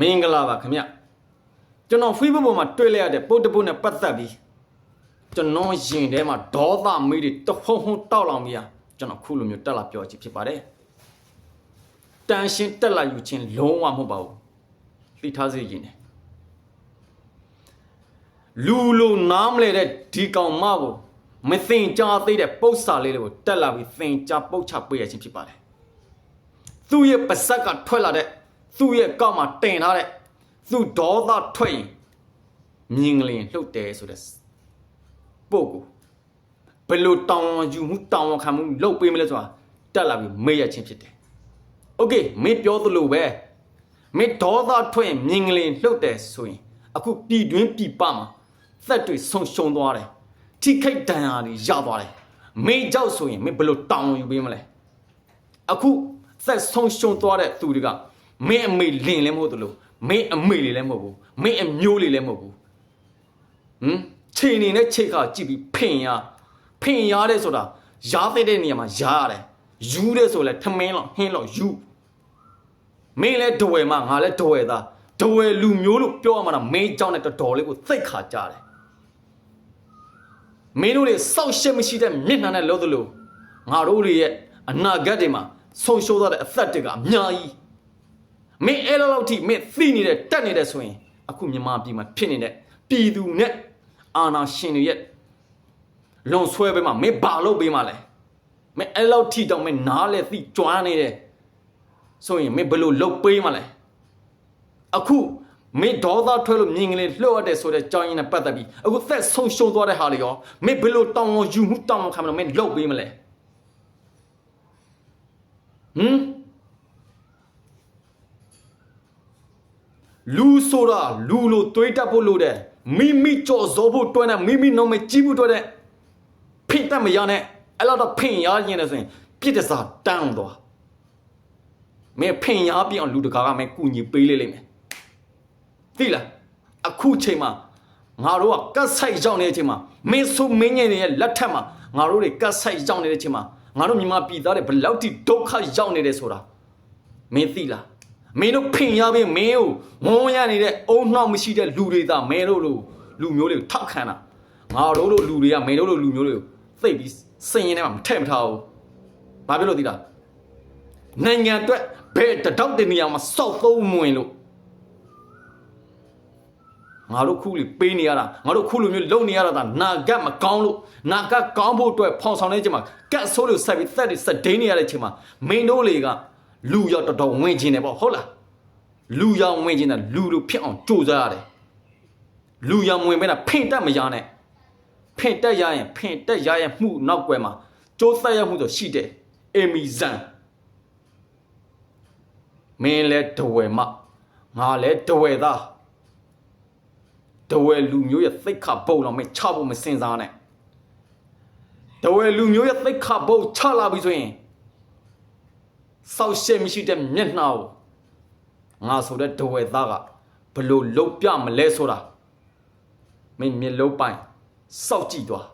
မင်္ဂလာပါခင်ဗျကျွန်တော် Facebook ပေါ်မှာတွေ့လိုက်ရတဲ့ပုတ်တပုတ်နဲ့ပတ်သက်ပြီးကျွန်တော်ရင်ထဲမှာဒေါသမီးတွေတဟုံဟုံတောက်လောင်ပြီးอ่ะကျွန်တော်ခုလိုမျိုးတက်လာပြောချင်ဖြစ်ပါတယ်တန်ရှင်းတက်လာယူခြင်းလုံးဝမဟုတ်ပါဘူးသိထားစေရင်တယ်လူလိုနားမလဲတဲ့ဒီကောင်မကိုမသိင်ကြားသေးတဲ့ပုတ်စာလေးတွေကိုတက်လာပြီးသင်ကြားပုတ်ချပေးရခြင်းဖြစ်ပါတယ်သူ့ရဲ့ပါဇက်ကထွက်လာတဲ့ သူ့ရဲ့ကောက်မှာတင်ထားတဲ့သူ့ဒေါသထွက်ရင်မြင်ကလေးလှုပ်တယ်ဆိုတဲ့ပို့ကိုဘယ်လိုတောင်းဝန်ယူမှုတောင်းဝန်ခံမှုလုပ်ပေးမလဲဆိုတာတက်လာပြီးမေ့ရချင်းဖြစ်တယ်။ Okay မင်းပြောသလိုပဲမင်းဒေါသထွက်ရင်မြင်ကလေးလှုပ်တယ်ဆိုရင်အခုပြည်တွင်းပြည်ပမှာသက်တွေဆုံရှုံသွားတယ်။ထိခိုက်ဒဏ်ရာတွေရသွားတယ်။မင်းကြောက်ဆိုရင်မင်းဘယ်လိုတောင်းဝန်ယူပေးမလဲ။အခုသက်ဆုံးရှုံးသွားတဲ့သူတွေက မင်းအမေလင်လည်းမဟုတ်သလိုမင်းအမေလေးလည်းမဟုတ်ဘူးမင်းအမျိုးလေးလည်းမဟုတ်ဘူးဟမ်ချိန်နေနဲ့ချိန်ခါကြည့်ပြီးဖင်ရဖင်ရတဲ့ဆိုတာရားသိတဲ့နေရာမှာရားရတယ်ယူတဲ့ဆိုလဲထမင်းလောက်ဟင်းလောက်ယူမင်းလည်းဒဝယ်မငါလည်းဒဝယ်သားဒဝယ်လူမျိုးလို့ပြောရမှာတော့မင်းเจ้าနဲ့တော်တော်လေးကိုသိတ်ခါကြတယ်မင်းတို့တွေစောက်ရှက်မရှိတဲ့မျက်နှာနဲ့လို့သလိုငါတို့တွေရဲ့အနာဂတ်တွေမှာဆုံးရှုံးသွားတဲ့အသက်တွေကအများကြီး မင်းအဲ့လိုလောက်ထိမင်းသိနေတဲ့တက်နေတဲ့ဆိုရင်အခုမြန်မာပြည်မှာဖြစ်နေတဲ့ပြည်သူနဲ့အာဏာရှင်တွေရဲ့လွန်ဆွဲပေးမှာမင်းဘာလုပ်ပေးမှာလဲမင်းအဲ့လောက်ထိတောင်မင်းနားလေသိကြွားနေတယ်ဆိုရင်မင်းဘယ်လိုလုပ်ပေးမှာလဲအခုမင်းဒေါသထွက်လို့မြင်ကလေးလှုပ်ရတဲ့ဆိုတဲ့ကြောင်းရင်းနဲ့ပတ်သက်ပြီးအခုသက်ဆုံးရှုံးသွားတဲ့ဟာတွေရောမင်းဘယ်လိုတောင်းဝန်ယူမှုတောင်းဝန်ခံမလို့မင်းလုပ်ပေးမလဲဟမ် လူဆိုတာလူလိုတွေးတတ်ဖို့လိုတယ်မိမိကြော်စောဖို့တွန်းတဲ့မိမိနောမကြီးဖို့တွန်းတဲ့ဖိတတ်မရနဲ့အဲ့လောက်တော့ဖင်ရရင်လည်းဆိုရင်ပြစ်တစားတန်းသွားမင်းဖင်ရပြအောင်လူတကာကမင်းကုညီပေးလေးလိမ့်မယ်သိလားအခုချိန်မှာငါတို့ကကတ်ဆိုင်ရောက်နေတဲ့အချိန်မှာမင်းဆိုမင်းငယ်ရဲ့လက်ထက်မှာငါတို့တွေကတ်ဆိုင်ရောက်နေတဲ့အချိန်မှာငါတို့မြန်မာပြည်သားတွေဘယ်လောက်ထိဒုက္ခရောက်နေတယ်ဆိုတာမင်းသိလား မင်းတို့ဖင်ရပြီးမင်းကိုဝုန်းရနေတဲ့အုံနှောက်မရှိတဲ့လူတွေသာမင်းတို့လိုလူမျိုးတွေကိုထောက်ခံတာငါတို့လိုလူတွေကမင်းတို့လိုလူမျိုးတွေကိုသိပြီးစင်ရင်ထဲမှာမထည့်မထားဘူးဘာဖြစ်လို့သိလားနိုင်ငံအတွက်ဘယ်တတောက်တဲ့နေရာမှာစောက်သုံးမဝင်လို့ငါတို့ခုလေးပေးနေရတာငါတို့ခုလိုမျိုးလုံနေရတာဒါနာဂတ်မကောင်းလို့နာဂတ်ကောင်းဖို့အတွက်ဖောင်ဆောင်နေချိန်မှာကတ်ဆိုးလို့ဆက်ပြီးသက်တွေဆက်ဒိန်းနေရတဲ့ချိန်မှာမင်းတို့တွေက လူရောက်တော်တော်ဝင်ခြင်းတယ်ပေါ့ဟုတ်လားလူရောက်ဝင်ခြင်းတယ်လူလူဖြစ်အောင်ကြိုးစားရတယ်လူရောက်ဝင်ပဲတာဖင်တက်မရနဲ့ဖင်တက်ရရင်ဖင်တက်ရရဲ့မှုနောက်ွယ်မှာကြိုးဆက်ရမှုဆိုရှိတယ်အမီဇန်မင်းလဲဒဝဲမငါလဲဒဝဲသားတဝဲလူမျိုးရဲ့သိက္ခာပုတ်တော့မချဖို့မစင်စားနဲ့တဝဲလူမျိုးရဲ့သိက္ခာပုတ်ချလာပြီဆိုရင် စောက်ရှက်မရှိတဲ့မျက်နှာကိုငါဆိုတဲ့တဝဲသားကဘလို့လုတ်ပြမလဲဆိုတာမင်းမျက်လုံးပိုင်စောက်ကြည့်သွား